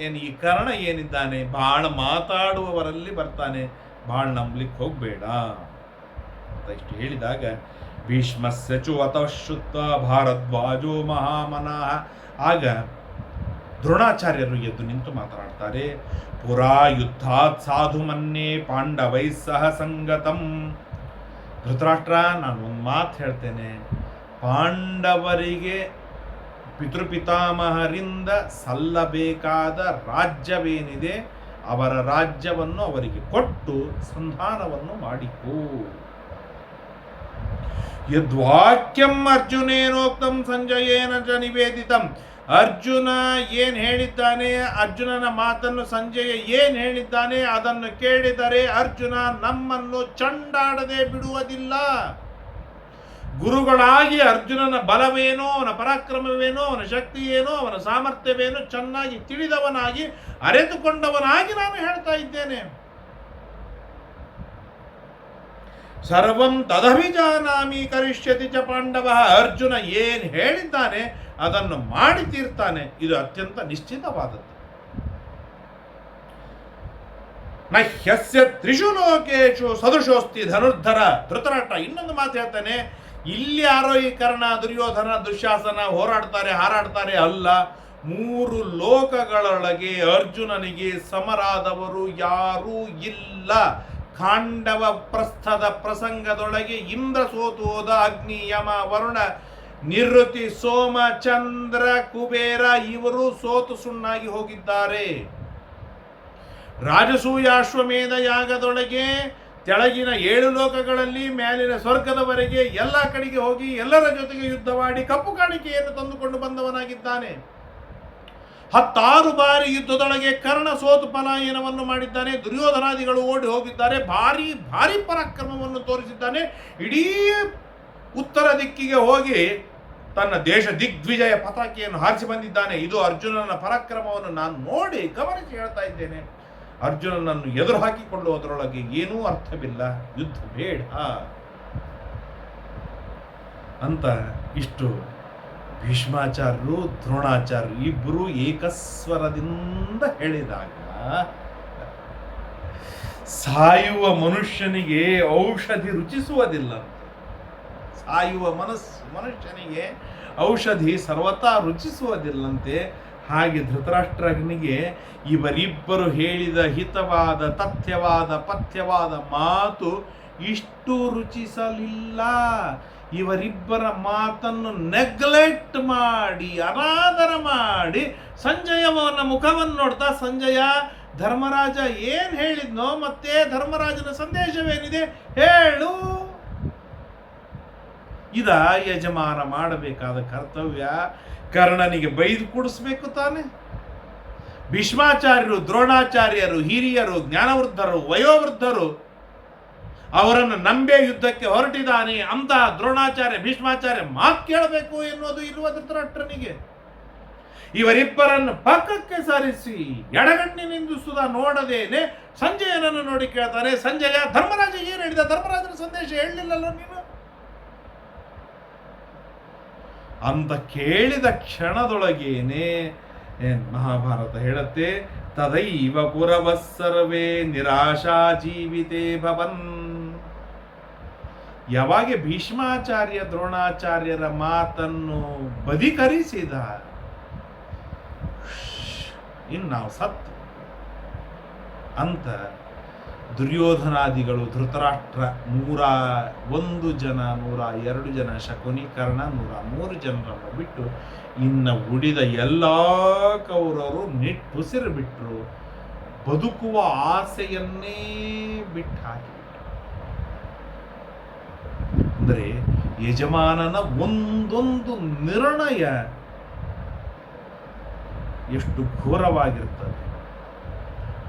ಏನು, ಈ ಕರ್ಣ ಏನಿದ್ದಾನೆ? ಬಹಳ ಮಾತಾಡುವವರಲ್ಲಿ ಬರ್ತಾನೆ. ಬಹಳ ನಂಬಲಿಕ್ಕೆ ಹೋಗಬೇಡ ಅಂತ ಇಷ್ಟು ಹೇಳಿದಾಗ, ಭೀಷ್ಮಸ್ಯ ಚು ಅತಃಶ್ರುತ ಭಾರದ್ವಾಜೋ ಮಹಾಮನಃ. ಆಗ ದ್ರೋಣಾಚಾರ್ಯರು ಎದ್ದು ನಿಂತು ಮಾತನಾಡ್ತಾರೆ, ಪುರಾ ಯುದ್ಧಾತ್ ಸಾಧು ಮನ್ನೆ, ಪಾಂಡವೈ ಸಹ ಸಂಗತಂ. ಧೃತರಾಷ್ಟ್ರ, ನಾನು ಒಂದು ಮಾತು ಹೇಳ್ತೇನೆ, ಪಾಂಡವರಿಗೆ ಪಿತೃಪಿತಾಮಹರಿಂದ ಸಲ್ಲಬೇಕಾದ ರಾಜ್ಯವೇನಿದೆ, ಅವರ ರಾಜ್ಯವನ್ನು ಅವರಿಗೆ ಕೊಟ್ಟು ಸಂಧಾನವನ್ನು ಮಾಡಿಕೋ. ಯದ್ವಾಕ್ಯಂ ಅರ್ಜುನೇನೋಕ್ತಂ ಸಂಜಯೇನ ಚ ನಿವೇದಿತಂ ಅರ್ಜುನ ಏನ್ ಹೇಳಿದ್ದಾನೆ? ಅರ್ಜುನನ ಮಾತನ್ನು ಸಂಜಯ ಏನ್ ಹೇಳಿದ್ದಾನೆ? ಅದನ್ನು ಕೇಳಿದರೆ ಅರ್ಜುನ, ನಮ್ಮನ್ನು ಚಂಡಾಡದೆ ಬಿಡುವುದಿಲ್ಲ. ಗುರುಗಳಾಗಿ ಅರ್ಜುನನ ಬಲವೇನೋ, ಅವನ ಪರಾಕ್ರಮವೇನೋ, ಅವನ ಶಕ್ತಿ ಏನೋ ಅವನ ಸಾಮರ್ಥ್ಯವೇನೋ ಚೆನ್ನಾಗಿ ತಿಳಿದವನಾಗಿ ಅರೆದುಕೊಂಡವನಾಗಿ ನಾನು ಹೇಳ್ತಾ ಇದ್ದೇನೆ. ಸರ್ವಂ ತದಭಿಜಾನಾಮಿ ಕರಿಷ್ಯತಿ ಚ ಪಾಂಡವ. ಅರ್ಜುನ ಏನು ಹೇಳಿದ್ದಾನೆ? ಅದನ್ನು ಮಾಡಿ ತೀರ್ತಾನೆ, ಇದು ಅತ್ಯಂತ ನಿಶ್ಚಿತವಾದದ್ದು. ನ ಹ್ಯಸ್ಯ ತ್ರಿಷು ಲೋಕೇಶು ಸದೃಶೋಸ್ತಿ ಧನುರ್ಧರ ಧೃತರಾಟ ಇನ್ನೊಂದು ಮಾತು ಹೇಳ್ತಾನೆ, ಇಲ್ಲಿ ಯಾರೋ ಈ ಕರ್ಣ ದುರ್ಯೋಧನ ದುಶ್ಯಾಸನ ಹೋರಾಡ್ತಾರೆ, ಹಾರಾಡ್ತಾರೆ ಅಲ್ಲ, ಮೂರು ಲೋಕಗಳೊಳಗೆ ಅರ್ಜುನನಿಗೆ ಸಮರಾದವರು ಯಾರೂ ಇಲ್ಲ. ಕಾಂಡವ ಪ್ರಸ್ಥದ ಪ್ರಸಂಗದೊಳಗೆ ಇಂದ್ರ ಸೋತು ಹೋದ ಅಗ್ನಿ, ಯಮ, ವರುಣ ನಿವೃತ್ತಿ ಸೋಮ ಚಂದ್ರ ಕುಬೇರ ಇವರು ಸೋತು ಸುಣ್ಣಾಗಿ ಹೋಗಿದ್ದಾರೆ. ರಾಜಸೂಯಾಶ್ವಮೇಧ ಯಾಗದೊಳಗೆ ಕೆಳಗಿನ ಏಳು ಲೋಕಗಳಲ್ಲಿ ಮೇಲಿನ ಸ್ವರ್ಗದವರೆಗೆ ಎಲ್ಲ ಕಡೆಗೆ ಹೋಗಿ ಎಲ್ಲರ ಜೊತೆಗೆ ಯುದ್ಧ ಮಾಡಿ ಕಪ್ಪು ಕಾಣಿಕೆಯನ್ನು ತಂದುಕೊಂಡು ಬಂದವನಾಗಿದ್ದಾನೆ. ಹತ್ತಾರು ಬಾರಿ ಯುದ್ಧದೊಳಗೆ ಕರ್ಣ ಸೋತು ಪಲಾಯನವನ್ನು ಮಾಡಿದ್ದಾನೆ. ದುರ್ಯೋಧನಾದಿಗಳು ಓಡಿ ಹೋಗಿದ್ದಾರೆ. ಭಾರಿ ಭಾರಿ ಪರಾಕ್ರಮವನ್ನು ತೋರಿಸಿದ್ದಾನೆ. ಇಡೀ ಉತ್ತರ ದಿಕ್ಕಿಗೆ ಹೋಗಿ ತನ್ನ ದೇಶ ದಿಗ್ವಿಜಯ ಪತಾಕಿಯನ್ನು ಹಾರಿಸಿ ಬಂದಿದ್ದಾನೆ. ಇದು ಅರ್ಜುನನ ಪರಾಕ್ರಮವನ್ನು ನಾನು ನೋಡಿ ಗಮನಿಸಿ ಹೇಳ್ತಾ ಇದ್ದೇನೆ. ಅರ್ಜುನನನ್ನು ಎದುರು ಹಾಕಿಕೊಳ್ಳುವುದರೊಳಗೆ ಏನೂ ಅರ್ಥವಿಲ್ಲ. ಯುದ್ಧ ಬೇಡ. ಅಂತ ಇಷ್ಟು ಭೀಷ್ಮಾಚಾರ್ಯರು, ದ್ರೋಣಾಚಾರ್ಯರು ಇಬ್ಬರು ಏಕಸ್ವರದಿಂದ ಹೇಳಿದಾಗ ಸಾಯುವ ಮನುಷ್ಯನಿಗೆ ಔಷಧಿ ರುಚಿಸುವುದಿಲ್ಲ. ಸಾಯುವ ಮನಸ್ಸು, ಮನುಷ್ಯನಿಗೆ ಔಷಧಿ ಸರ್ವತಾ ರುಚಿಸುವುದಿಲ್ಲಂತೆ. ಹಾಗೆ ಧೃತರಾಷ್ಟ್ರನಿಗೆ ಇವರಿಬ್ಬರು ಹೇಳಿದ ಹಿತವಾದ, ತಥ್ಯವಾದ, ಪಥ್ಯವಾದ ಮಾತು ಇಷ್ಟು ರುಚಿಸಲಿಲ್ಲ. ಇವರಿಬ್ಬರ ಮಾತನ್ನು ನೆಗ್ಲೆಕ್ಟ್ ಮಾಡಿ, ಅನಾದರ ಮಾಡಿ ಸಂಜಯವನ ಮುಖವನ್ನು ನೋಡ್ತಾ, ಸಂಜಯ, ಧರ್ಮರಾಜ ಏನು ಹೇಳಿದ್ನೋ ಮತ್ತೆ ಧರ್ಮರಾಜನ ಸಂದೇಶವೇನಿದೆ ಹೇಳು. ಇದ ಯಜಮಾನ ಮಾಡಬೇಕಾದ ಕರ್ತವ್ಯ ಕರ್ಣನಿಗೆ ಬೈದು ಕೂಡಿಸ್ಬೇಕು ತಾನೆ. ಭೀಷ್ಮಾಚಾರ್ಯರು, ದ್ರೋಣಾಚಾರ್ಯರು, ಹಿರಿಯರು, ಜ್ಞಾನವೃದ್ಧರು, ವಯೋವೃದ್ಧರು ಅವರನ್ನು ನಂಬೆ ಯುದ್ಧಕ್ಕೆ ಹೊರಟಿದ್ದಾನೆ ಅಂತಹ ದ್ರೋಣಾಚಾರ್ಯ, ಭೀಷ್ಮಾಚಾರ್ಯ ಮಾತು ಕೇಳಬೇಕು ಎನ್ನುವುದು ಇರುವ ಧೃತರಾಷ್ಟ್ರನಿಗೆ. ಇವರಿಬ್ಬರನ್ನು ಪಕ್ಕಕ್ಕೆ ಸರಿಸಿ ಎಡಗಣ್ಣಿನಿಂದ ಸುಧಾ ನೋಡದೇನೆ ಸಂಜಯನನ್ನು ನೋಡಿ ಕೇಳ್ತಾನೆ. ಸಂಜಯ, ಧರ್ಮರಾಜ ಏನು ಹೇಳಿದ? ಧರ್ಮರಾಜನ ಸಂದೇಶ ಹೇಳಲಿಲ್ಲಲ್ಲ ನೀನು? ಅಂತ ಕೇಳಿದ ಕ್ಷಣದೊಳಗೇನೆ ಮಹಾಭಾರತ ಹೇಳುತ್ತೆ? ತದೈವ ಕುರವ ಸರ್ವೇ ನಿರಾಶಾ ಜೀವಿತೇ ಭವನ್. ಯಾವಾಗ ಭೀಷ್ಮಾಚಾರ್ಯ ದ್ರೋಣಾಚಾರ್ಯರ ಮಾತನ್ನು ಬದಿಕರಿಸಿದ ಇನ್ನು ನಾವು ಸತ್ತು. ಅಂತ ದುರ್ಯೋಧನಾದಿಗಳು ಧೃತರಾಷ್ಟ್ರ ನೂರ ಒಂದು ಜನ, ನೂರ ಎರಡು ಜನ, ಶಕುನೀಕರಣ ನೂರ ಮೂರು ಜನರನ್ನು ಬಿಟ್ಟು ಇನ್ನು ಉಳಿದ ಎಲ್ಲ ಕೌರವರು ನಿಟ್ಟುಸಿರು ಬಿಟ್ಟರು ಬದುಕುವ ಆಸೆಯನ್ನೇ ಬಿಟ್ಟು ಹಾಕಿಬಿಟ್ರು ಅಂದರೆ ಯಜಮಾನನ ಒಂದೊಂದು ನಿರ್ಣಯ ಎಷ್ಟು ಘೋರವಾಗಿರ್ತದೆ.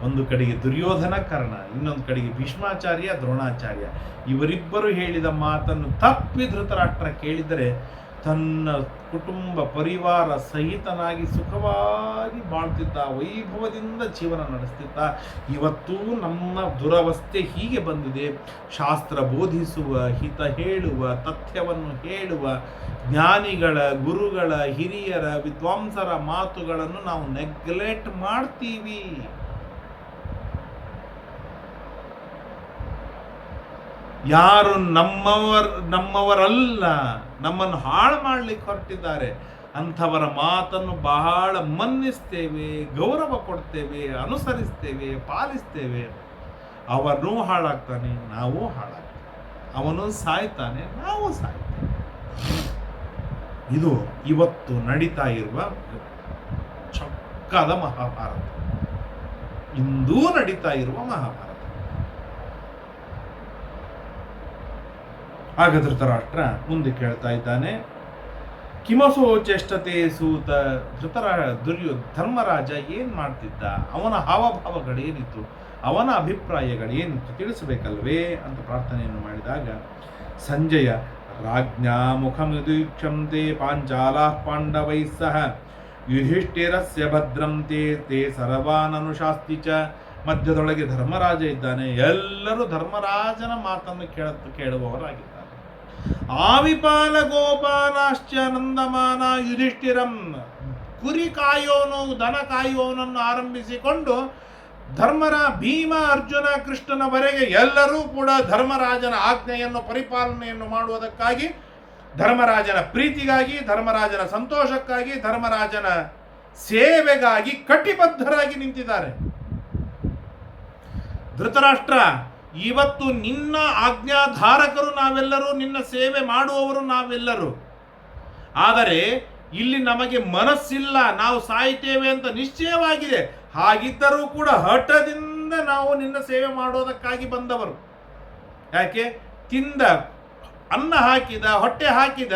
ಒಂದು ಕಡೆಗೆ ದುರ್ಯೋಧನ ಕರ್ಣ, ಇನ್ನೊಂದು ಕಡೆಗೆ ಭೀಷ್ಮಾಚಾರ್ಯ, ದ್ರೋಣಾಚಾರ್ಯ. ಇವರಿಬ್ಬರು ಹೇಳಿದ ಮಾತನ್ನು ತಪ್ಪಿ ಧೃತರಾಷ್ಟ್ರ ಕೇಳಿದರೆ ತನ್ನ ಕುಟುಂಬ ಪರಿವಾರ ಸಹಿತನಾಗಿ ಸುಖವಾಗಿ ಬಾಳ್ತಿದ್ದ, ವೈಭವದಿಂದ ಜೀವನ ನಡೆಸ್ತಿದ್ದ. ಇವತ್ತು ನಮ್ಮ ದುರವಸ್ಥೆ ಹೀಗೆ ಬಂದಿದೆ. ಶಾಸ್ತ್ರ ಬೋಧಿಸುವ, ಹಿತ ಹೇಳುವ, ತಥ್ಯವನ್ನು ಹೇಳುವ, ಜ್ಞಾನಿಗಳ, ಗುರುಗಳ, ಹಿರಿಯರ, ವಿದ್ವಾಂಸರ ಮಾತುಗಳನ್ನು ನಾವು ನೆಗ್ಲೆಕ್ಟ್ ಮಾಡ್ತೀವಿ. ಯಾರು ನಮ್ಮವರ್, ನಮ್ಮವರಲ್ಲ, ನಮ್ಮನ್ನು ಹಾಳು ಮಾಡಲಿಕ್ಕೆ ಹೊರಟಿದ್ದಾರೆ. ಅಂಥವರ ಮಾತನ್ನು ಬಹಳ ಮನ್ನಿಸ್ತೇವೆ, ಗೌರವ ಕೊಡ್ತೇವೆ, ಅನುಸರಿಸ್ತೇವೆ, ಪಾಲಿಸ್ತೇವೆ. ಅವನು ಹಾಳಾಗ್ತಾನೆ, ನಾವು ಹಾಳಾಗ್ತೇವೆ. ಅವನು ಸಾಯ್ತಾನೆ, ನಾವು ಸಾಯ್ತೇವೆ. ಇದು ಇವತ್ತು ನಡೀತಾ ಇರುವ ಚೊಕ್ಕದ ಮಹಾಭಾರತ. ಇಂದೂ ನಡೀತಾ ಇರುವ ಮಹಾಭಾರತ. ಆಗ ಧೃತರಾಷ್ಟ್ರ ಮುಂದೆ ಕೇಳ್ತಾ ಇದ್ದಾನೆ. ಕಿಮಸೋ ಚೇಷ್ಟತೆ ಸೂತ ಧೃತರ ದುರ್ಯೋ ಧರ್ಮರಾಜ ಏನು ಮಾಡ್ತಿದ್ದ? ಅವನ ಹಾವಭಾವಗಳೇನಿತ್ತು? ಅವನ ಅಭಿಪ್ರಾಯಗಳೇನಿತ್ತು ತಿಳಿಸಬೇಕಲ್ವೇ? ಅಂತ ಪ್ರಾರ್ಥನೆಯನ್ನು ಮಾಡಿದಾಗ, ಸಂಜಯ, ರಾಜ್ಞಾ ಮುಖಮುದೀಕ್ಷಂತೆ ಪಾಂಚಾಲ ಪಾಂಡವೈ ಸಹ. ಯುಧಿಷ್ಠಿರಸ್ಯ ಭದ್ರಂ ತೇ ತೇ ಸರ್ವಾನನುಶಾಸ್ತಿ ಚ. ಮಧ್ಯದೊಳಗೆ ಧರ್ಮರಾಜ ಇದ್ದಾನೆ. ಎಲ್ಲರೂ ಧರ್ಮರಾಜನ ಮಾತನ್ನು ಕೇಳ, ಕೇಳುವವರಾಗಿದ್ದಾರೆ. ಆವಿಪಾಲ ಗೋಪಾಲಾಶ್ಚ ನಂದಮಾನ ಯುಧಿಷ್ಠಿರಂ. ಕುರಿ ಕಾಯೋನು, ದನ ಕಾಯೋನನ್ನು ಆರಂಭಿಸಿಕೊಂಡು ಧರ್ಮರ ಭೀಮ ಅರ್ಜುನ ಕೃಷ್ಣನವರೆಗೆ ಎಲ್ಲರೂ ಕೂಡ ಧರ್ಮರಾಜನ ಆಜ್ಞೆಯನ್ನು, ಪರಿಪಾಲನೆಯನ್ನು ಮಾಡುವುದಕ್ಕಾಗಿ, ಧರ್ಮರಾಜನ ಪ್ರೀತಿಗಾಗಿ, ಧರ್ಮರಾಜನ ಸಂತೋಷಕ್ಕಾಗಿ, ಧರ್ಮರಾಜನ ಸೇವೆಗಾಗಿ ಕಟಿಬದ್ಧರಾಗಿ ನಿಂತಿದ್ದಾರೆ. ಧೃತರಾಷ್ಟ್ರ ಇವತ್ತು ನಿನ್ನ ಆಜ್ಞಾಧಾರಕರು ನಾವೆಲ್ಲರೂ, ನಿನ್ನ ಸೇವೆ ಮಾಡುವವರು ನಾವೆಲ್ಲರೂ. ಆದರೆ ಇಲ್ಲಿ ನಮಗೆ ಮನಸ್ಸಿಲ್ಲ, ನಾವು ಸಾಯ್ತೇವೆ ಅಂತ ನಿಶ್ಚಯವಾಗಿದೆ. ಹಾಗಿದ್ದರೂ ಕೂಡ ಹಠದಿಂದ ನಾವು ನಿನ್ನ ಸೇವೆ ಮಾಡೋದಕ್ಕಾಗಿ ಬಂದವರು. ಯಾಕೆ? ತಿಂದ, ಅನ್ನ ಹಾಕಿದ, ಹೊಟ್ಟೆ ಹಾಕಿದ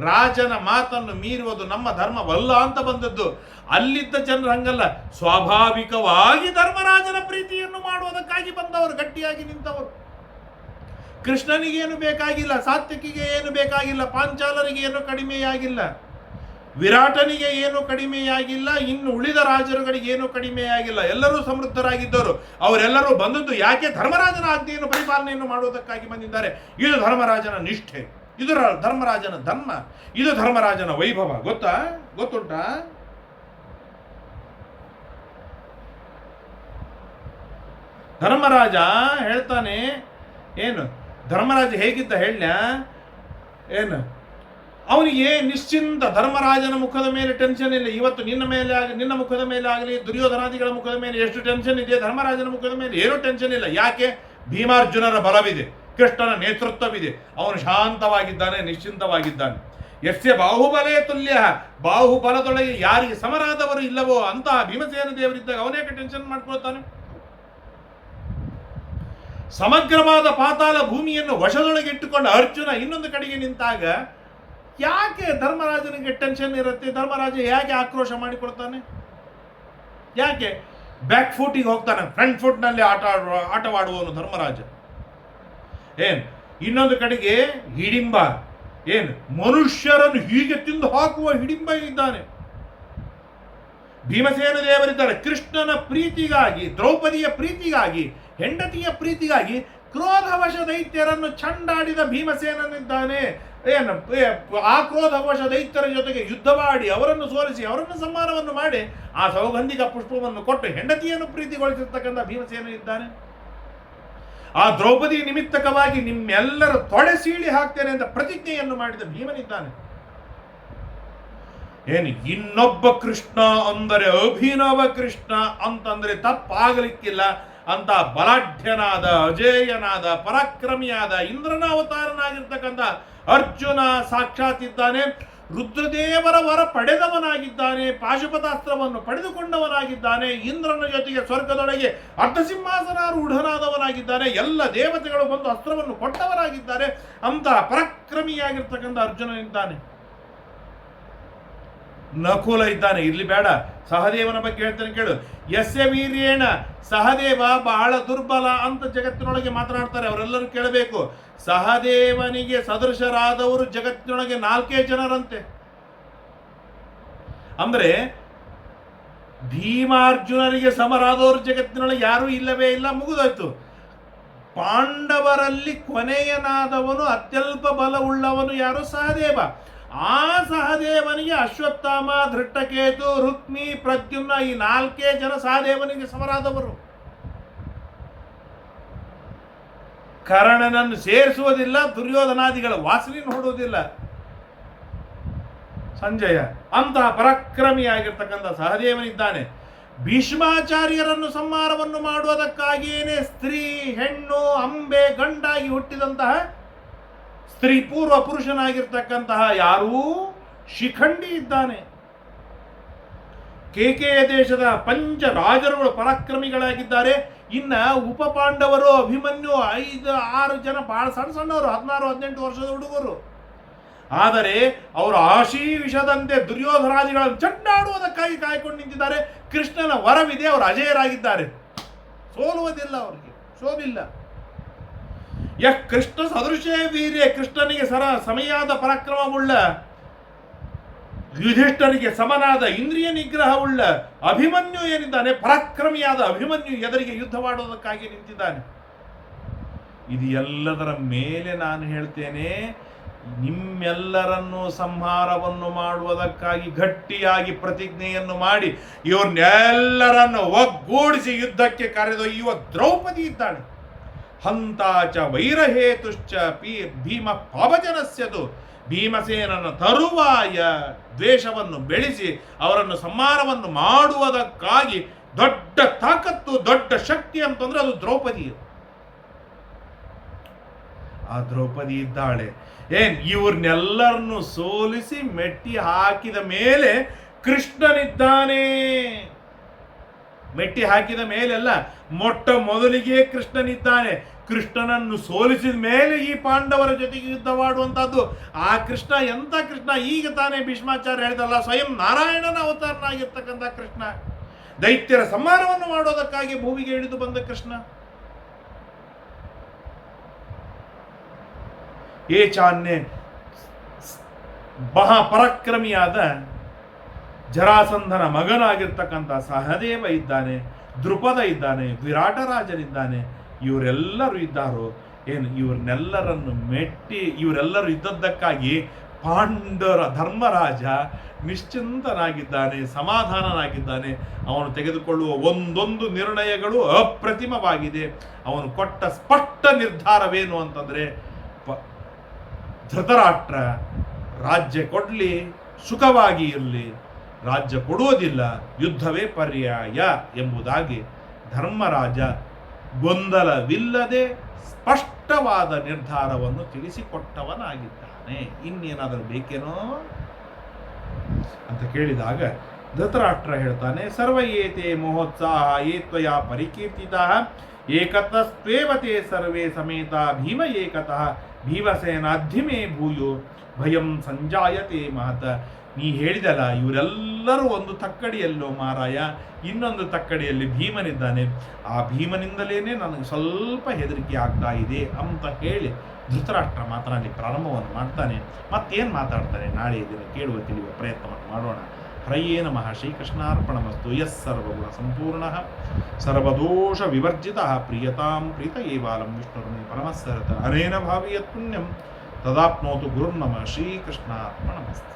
ರಾಜನ ಮಾತನ್ನು ಮೀರುವುದು ನಮ್ಮ ಧರ್ಮವಲ್ಲ ಅಂತ ಬಂದದ್ದು. ಅಲ್ಲಿದ್ದ ಜನರು ಹಂಗಲ್ಲ. ಸ್ವಾಭಾವಿಕವಾಗಿ ಧರ್ಮರಾಜನ ಪ್ರೀತಿಯನ್ನು ಮಾಡುವುದಕ್ಕಾಗಿ ಬಂದವರು, ಗಟ್ಟಿಯಾಗಿ ನಿಂತವರು. ಕೃಷ್ಣನಿಗೇನು ಬೇಕಾಗಿಲ್ಲ, ಸಾತ್ವಿಕಿಗೆ ಏನು ಬೇಕಾಗಿಲ್ಲ, ಪಾಂಚಾಲರಿಗೆ ಏನು ಕಡಿಮೆಯಾಗಿಲ್ಲ, ವಿರಾಟನಿಗೆ ಏನು ಕಡಿಮೆಯಾಗಿಲ್ಲ, ಇನ್ನು ಉಳಿದ ರಾಜರುಗಳಿಗೆ ಏನು ಕಡಿಮೆಯಾಗಿಲ್ಲ, ಎಲ್ಲರೂ ಸಮೃದ್ಧರಾಗಿದ್ದರು. ಅವರೆಲ್ಲರೂ ಬಂದದ್ದು ಯಾಕೆ ಧರ್ಮರಾಜನ ಆಜ್ಞೆಯನ್ನು ಪರಿಪಾಲನೆಯನ್ನು ಮಾಡುವುದಕ್ಕಾಗಿ ಬಂದಿದ್ದಾರೆ? ಇದು ಧರ್ಮರಾಜನ ನಿಷ್ಠೆ. ಇದು ಧರ್ಮರಾಜನ ಧರ್ಮ, ಇದು ಧರ್ಮರಾಜನ ವೈಭವ, ಗೊತ್ತಾ? ಗೊತ್ತುಂಟಾ? ಧರ್ಮರಾಜ ಹೇಳ್ತಾನೆ, ಏನು? ಧರ್ಮರಾಜ ಹೇಗಿದ್ದ ಹೇಳ ಏನು? ಅವನಿಗೆ ನಿಶ್ಚಿಂತ ಧರ್ಮರಾಜನ ಮುಖದ ಮೇಲೆ ಟೆನ್ಷನ್ ಇಲ್ಲ. ಇವತ್ತು ನಿನ್ನ ಮೇಲೆ ಆಗಲಿ ನಿನ್ನ ಮುಖದ ಮೇಲೆ ಆಗಲಿ, ದುರ್ಯೋಧನಾದಿಗಳ ಮುಖದ ಮೇಲೆ ಎಷ್ಟು ಟೆನ್ಷನ್ ಇದೆ, ಧರ್ಮರಾಜನ ಮುಖದ ಮೇಲೆ ಏನೂ ಟೆನ್ಷನ್ ಇಲ್ಲ. ಯಾಕೆ? ಭೀಮಾರ್ಜುನರ ಬಲವಿದೆ. ಕೃಷ್ಣನ ನೇತೃತ್ವವಿದೆ. ಅವನು ಶಾಂತವಾಗಿದ್ದಾನೆ, ನಿಶ್ಚಿಂತವಾಗಿದ್ದಾನೆ. ಎಸ್ಯ ಬಾಹುಬಲೇ ತುಲ್ಯ. ಬಾಹುಬಲದೊಳಗೆ ಯಾರಿಗೆ ಸಮರಾದವರು ಇಲ್ಲವೋ ಅಂತಹ ಭೀಮಸೇನ ದೇವರಿದ್ದಾಗ ಅವನೇಕೆ ಟೆನ್ಷನ್ ಮಾಡ್ಕೊಳ್ತಾನೆ. ಸಮಗ್ರವಾದ ಪಾತಾಳ ಭೂಮಿಯನ್ನು ವಶದೊಳಗೆ ಇಟ್ಟುಕೊಂಡು ಅರ್ಜುನ ಇನ್ನೊಂದು ಕಡೆಗೆ ನಿಂತಾಗ ಯಾಕೆ ಧರ್ಮರಾಜನಿಗೆ ಟೆನ್ಷನ್ ಇರುತ್ತೆ? ಧರ್ಮರಾಜ ಯಾಕೆ ಆಕ್ರೋಶ ಮಾಡಿಕೊಡ್ತಾನೆ ಯಾಕೆ? ಬ್ಯಾಕ್ ಫುಟಿಗೆ ಹೋಗ್ತಾನೆ. ಫ್ರಂಟ್ ಫುಟ್ನಲ್ಲಿ ಆಟ ಆಡುವ, ಆಟವಾಡುವವನು ಧರ್ಮರಾಜ. ಏನ್? ಇನ್ನೊಂದು ಕಡೆಗೆ ಹಿಡಿಂಬ. ಏನು? ಮನುಷ್ಯರನ್ನು ಹೀಗೆ ತಿಂದು ಹಾಕುವ ಹಿಡಿಂಬ ಇದ್ದಾನೆ. ಭೀಮಸೇನ ದೇವರಿದ್ದಾರೆ ಕೃಷ್ಣನ ಪ್ರೀತಿಗಾಗಿ, ದ್ರೌಪದಿಯ ಪ್ರೀತಿಗಾಗಿ, ಹೆಂಡತಿಯ ಪ್ರೀತಿಗಾಗಿ ಕ್ರೋಧವಶ ದೈತ್ಯರನ್ನು ಚಂಡಾಡಿದ ಭೀಮಸೇನನಿದ್ದಾನೆ. ಏನು? ಆ ಕ್ರೋಧವಶ ದೈತ್ಯರ ಜೊತೆಗೆ ಯುದ್ಧವಾಡಿ ಅವರನ್ನು ಸೋಲಿಸಿ ಅವರನ್ನು ಸಮ್ಮಾನವನ್ನು ಮಾಡಿ ಆ ಸೌಗಂಧಿಕ ಪುಷ್ಪವನ್ನು ಕೊಟ್ಟು ಹೆಂಡತಿಯನ್ನು ಪ್ರೀತಿಗೊಳಿಸಿರ್ತಕ್ಕಂಥ ಭೀಮಸೇನ ಇದ್ದಾನೆ. ಆ ದ್ರೌಪದಿ ನಿಮಿತ್ತಕವಾಗಿ ನಿಮ್ಮೆಲ್ಲರ ತೊಡೆ ಸೀಳಿ ಹಾಕ್ತೇನೆ ಅಂತ ಪ್ರತಿಜ್ಞೆಯನ್ನು ಮಾಡಿದ ಭೀಮನಿದ್ದಾನೆ. ಏನು ಇನ್ನೊಬ್ಬ ಕೃಷ್ಣ ಅಂದರೆ ಅಭಿನವ ಕೃಷ್ಣ ಅಂತಂದ್ರೆ ತಪ್ಪಾಗಲಿಕ್ಕಿಲ್ಲ. ಅಂತ ಬಲಾಢ್ಯನಾದ, ಅಜೇಯನಾದ, ಪರಾಕ್ರಮಿಯಾದ ಇಂದ್ರನ ಅವತಾರನಾಗಿರ್ತಕ್ಕಂಥ ಅರ್ಜುನ ಸಾಕ್ಷಾತ್ ಇದ್ದಾನೆ. ರುದ್ರದೇವರ ವರ ಪಡೆದವನಾಗಿದ್ದಾನೆ, ಪಾಶುಪತಾಸ್ತ್ರವನ್ನು ಪಡೆದುಕೊಂಡವನಾಗಿದ್ದಾನೆ, ಇಂದ್ರನ ಜೊತೆಗೆ ಸ್ವರ್ಗದೊಳಗೆ ಅರ್ಧಸಿಂಹಾಸನಾರೂಢನಾದವನಾಗಿದ್ದಾನೆ ಎಲ್ಲ ದೇವತೆಗಳು ಬಂದು ಅಸ್ತ್ರವನ್ನು ಕೊಟ್ಟವರಾಗಿದ್ದಾರೆ ಅಂತ ಪರಾಕ್ರಮಿಯಾಗಿರ್ತಕ್ಕಂಥ ಅರ್ಜುನನಿದ್ದಾನೆ. ನಕುಲ ಇದ್ದಾನೆ. ಇರ್ಲಿ ಬೇಡ. ಸಹದೇವನ ಬಗ್ಗೆ ಹೇಳ್ತಾನೆ ಕೇಳು. ಎಸ್ ಎ ವೀರ್ಯೇಣ, ಸಹದೇವ ಬಹಳ ದುರ್ಬಲ ಅಂತ ಜಗತ್ತಿನೊಳಗೆ ಮಾತನಾಡ್ತಾರೆ. ಅವರೆಲ್ಲರೂ ಕೇಳಬೇಕು. ಸಹದೇವನಿಗೆ ಸದೃಶರಾದವರು ಜಗತ್ತಿನೊಳಗೆ ನಾಲ್ಕೇ ಜನರಂತೆ. ಅಂದ್ರೆ ಭೀಮಾರ್ಜುನರಿಗೆ ಸಮರಾದವರು ಜಗತ್ತಿನೊಳಗೆ ಯಾರೂ ಇಲ್ಲವೇ ಇಲ್ಲ, ಮುಗಿದೋಯ್ತು. ಪಾಂಡವರಲ್ಲಿ ಕೊನೆಯನಾದವನು ಅತ್ಯಲ್ಪ ಬಲವುಳ್ಳವನು ಯಾರು? ಸಹದೇವ. ಆ ಸಹದೇವನಿಗೆ ಅಶ್ವತ್ಥಾಮ ಧೃಟ್ಟಕೇತು ರುಕ್ಮಿ, ಪ್ರದ್ಯುಮ್ನ ಈ ನಾಲ್ಕೇ ಜನ ಸಹದೇವನಿಗೆ ಸಮರಾದವರು. ಕರ್ಣನನ್ನು ಸೇರಿಸುವುದಿಲ್ಲ, ದುರ್ಯೋಧನಾದಿಗಳ ವಾಸನೆ ನೋಡುವುದಿಲ್ಲ. ಸಂಜಯ, ಅಂತಹ ಪರಾಕ್ರಮಿಯಾಗಿರ್ತಕ್ಕಂಥ ಸಹದೇವನಿದ್ದಾನೆ. ಭೀಷ್ಮಾಚಾರ್ಯರನ್ನು ಸಂಹಾರವನ್ನು ಮಾಡುವುದಕ್ಕಾಗಿಯೇನೆ ಸ್ತ್ರೀ, ಹೆಣ್ಣು, ಅಂಬೆ, ಗಂಡಾಗಿ ಹುಟ್ಟಿದಂತಹ ಸ್ತ್ರೀ ಪೂರ್ವ ಪುರುಷನಾಗಿರ್ತಕ್ಕಂತಹ ಯಾರೂ ಶಿಖಂಡಿ ಇದ್ದಾನೆ. ಕೇಕೆಯ ದೇಶದ ಪಂಚ ರಾಜರುಗಳು ಪರಾಕ್ರಮಿಗಳಾಗಿದ್ದಾರೆ. ಇನ್ನ ಉಪ ಪಾಂಡವರು ಅಭಿಮನ್ಯು ಐದು, ಆರು ಜನ ಬಹಳ ಸಣ್ಣ ಸಣ್ಣವರು, ಹದಿನಾರು, ಹದಿನೆಂಟು ವರ್ಷದ ಹುಡುಗರು. ಆದರೆ ಅವರು ಆಶೀವಿಷದಂತೆ ದುರ್ಯೋಧನಾದಿಗಳನ್ನು ಚಂಡಾಡುವುದಕ್ಕಾಗಿ ಕಾಯ್ಕೊಂಡು ನಿಂತಿದ್ದಾರೆ. ಕೃಷ್ಣನ ವರವಿದೆ, ಅವರು ಅಜಯರಾಗಿದ್ದಾರೆ. ಸೋಲುವುದಿಲ್ಲ ಅವರಿಗೆ, ಸೋಲಿಲ್ಲ. ಯಃ ಕೃಷ್ಣ ಸದೃಶೇ ವೀರ್ಯ, ಕೃಷ್ಣನಿಗೆ ಸರ ಸಮಯಾದ ಪರಾಕ್ರಮವುಳ್ಳ ಯುಧಿಷ್ಠರಿಗೆ ಸಮನಾದ ಇಂದ್ರಿಯ ನಿಗ್ರಹವುಳ್ಳ ಅಭಿಮನ್ಯು ಏನಿದ್ದಾನೆ, ಪರಾಕ್ರಮಿಯಾದ ಅಭಿಮನ್ಯು ಎದುರಿಗೆ ಮಾಡೋದಕ್ಕಾಗಿ ನಿಂತಿದ್ದಾನೆ. ಇದು ಎಲ್ಲದರ ಮೇಲೆ ನಾನು ಹೇಳ್ತೇನೆ, ನಿಮ್ಮೆಲ್ಲರನ್ನು ಸಂಹಾರವನ್ನು ಮಾಡುವುದಕ್ಕಾಗಿ ಗಟ್ಟಿಯಾಗಿ ಪ್ರತಿಜ್ಞೆಯನ್ನು ಮಾಡಿ, ಇವ್ರನ್ನೆಲ್ಲರನ್ನು ಒಗ್ಗೂಡಿಸಿ ಯುದ್ಧಕ್ಕೆ ಕರೆದೊಯ್ಯುವ ದ್ರೌಪದಿ ಇದ್ದಾಳೆ ಹಂತಾಚ ವೈರಹೇತುಶ್ಚ ಪಿ ಭೀಮ ಪಾವಚನಸ್ಯದು. ಭೀಮಸೇನನ ತರುವಾಯ ದ್ವೇಷವನ್ನು ಬೆಳೆಸಿ ಅವರನ್ನು ಸಮ್ಮಾನವನ್ನು ಮಾಡುವುದಕ್ಕಾಗಿ ದೊಡ್ಡ ತಾಕತ್ತು, ದೊಡ್ಡ ಶಕ್ತಿ ಅಂತಂದ್ರೆ ಅದು ದ್ರೌಪದಿ. ಆ ದ್ರೌಪದಿ ಇದ್ದಾಳೆ. ಏನ್ ಇವ್ರನ್ನೆಲ್ಲರನ್ನು ಸೋಲಿಸಿ ಮೆಟ್ಟಿ ಹಾಕಿದ ಮೇಲೆ ಕೃಷ್ಣನಿದ್ದಾನೆ. ಮೆಟ್ಟಿ ಹಾಕಿದ ಮೇಲೆಲ್ಲ ಮೊಟ್ಟ ಮೊದಲಿಗೆ ಕೃಷ್ಣನಿದ್ದಾನೆ. ಕೃಷ್ಣನನ್ನು ಸೋಲಿಸಿದ ಮೇಲೆ ಈ ಪಾಂಡವರ ಜೊತೆಗೆ ಯುದ್ಧ ಮಾಡುವಂಥದ್ದು ಆ ಕೃಷ್ಣ ಎಂತ ಕೃಷ್ಣ? ಈಗ ತಾನೇ ಭೀಷ್ಮಾಚಾರ್ಯ ಹೇಳಿದಲ್ಲ, ಸ್ವಯಂ ನಾರಾಯಣನ ಅವತಾರನಾಗಿರ್ತಕ್ಕಂಥ ಕೃಷ್ಣ. ದೈತ್ಯರ ಸಂಹಾರವನ್ನು ಮಾಡೋದಕ್ಕಾಗಿ ಭೂಮಿಗೆ ಇಳಿದು ಬಂದ ಕೃಷ್ಣ. ಏ ಚಾನ್ಯ ಮಹಾಪರಾಕ್ರಮಿಯಾದ ಜರಾಸಂಧನ ಮಗನಾಗಿರ್ತಕ್ಕಂಥ ಸಹದೇವ ಇದ್ದಾನೆ ದೃಪದ ಇದ್ದಾನೆ, ವಿರಾಟರಾಜನಿದ್ದಾನೆ ಇವರೆಲ್ಲರೂ ಇದ್ದಾರೋ ಏನು, ಇವ್ರನ್ನೆಲ್ಲರನ್ನು ಮೆಟ್ಟಿ, ಇವರೆಲ್ಲರೂ ಇದ್ದದ್ದಕ್ಕಾಗಿ ಪಾಂಡರ ಧರ್ಮರಾಜ ನಿಶ್ಚಿಂತನಾಗಿದ್ದಾನೆ, ಸಮಾಧಾನನಾಗಿದ್ದಾನೆ. ಅವನು ತೆಗೆದುಕೊಳ್ಳುವ ಒಂದೊಂದು ನಿರ್ಣಯಗಳು ಅಪ್ರತಿಮವಾಗಿದೆ. ಅವನು ಕೊಟ್ಟ ಸ್ಪಷ್ಟ ನಿರ್ಧಾರವೇನು ಅಂತಂದರೆ, ಪ, ಧೃತರಾಷ್ಟ್ರ, ರಾಜ್ಯ ಕೊಡಲಿ, ಸುಖವಾಗಿ ಇರಲಿ, ರಾಜ್ಯ ಕೊಡುವುದಿಲ್ಲ, ಯುದ್ಧವೇ ಪರ್ಯಾಯ ಎಂಬುದಾಗಿ ಧರ್ಮರಾಜ ಗೊಂದಲವಿಲ್ಲದೆ ಸ್ಪಷ್ಟವಾದ ನಿರ್ಧಾರವನ್ನು ತಿಳಿಸಿಕೊಟ್ಟವನಾಗಿದ್ದಾನೆ. ಇನ್ನೇನಾದರೂ ಬೇಕೇನೋ? ಅಂತ ಕೇಳಿದಾಗ ಧೃತರಾಷ್ಟ್ರ ಹೇಳ್ತಾನೆ ಸರ್ವ ಏತೆ ಮಹೋತ್ಸಾಹ ಏತ್ವಯ ಪರಿಕೀರ್ತಿತ ಏಕತಸ್ತ್ವೇವತೆ ಸರ್ವೇ ಸಮೇತ, ಭೀಮ ಏಕತಃ ಭೀಮಸೇನಾಧ್ಯಮೇ ಭೂಯೋ, ಭಯಂ ಸಂಜಾಯತೆ ಮಹತ ನೀ ಹೇಳಿದಲ್ಲ, ಇವರೆಲ್ಲರೂ ಒಂದು ತಕ್ಕಡಿಯಲ್ಲೋ ಮಾರಾಯ, ಇನ್ನೊಂದು ತಕ್ಕಡಿಯಲ್ಲಿ ಭೀಮನಿದ್ದಾನೆ. ಆ ಭೀಮನಿಂದಲೇನೆ ನನಗೆ ಸ್ವಲ್ಪ ಹೆದರಿಕೆ ಆಗ್ತಾ ಇದೆ ಅಂತ ಹೇಳಿ ಧೃತರಾಷ್ಟ್ರ ಮಾತನಾಡಿ ಪ್ರಾರಂಭವನ್ನು ಮಾಡ್ತಾನೆ. ಮತ್ತೇನು ಮಾತಾಡ್ತಾನೆ ನಾಳೆ ದಿನ ಕೇಳುವ, ತಿಳಿಯುವ ಪ್ರಯತ್ನವನ್ನು ಮಾಡೋಣ. ಹರಯೇ ನಮಃ ಶ್ರೀಕೃಷ್ಣಾರ್ಪಣಮಸ್ತು. ಯಸ್ ಸರ್ವಗುಣ ಸಂಪೂರ್ಣ. ಸರ್ವದೋಷ ವಿವರ್ಜಿತ. ಪ್ರಿಯತಾಂ ಪ್ರೀತ ಏವಾಲಂ ವಿಷ್ಣುರ್ಮೇ ಪರಮಸ್ಸರತ. ಅನೇನ ಭಾವಿಯತ್ ಪುಣ್ಯಂ. ತದಾಪ್ನೋತು ಗುರುರ್ನಮ ಶ್ರೀಕೃಷ್ಣಾರ್ಪಣಮಸ್ತು.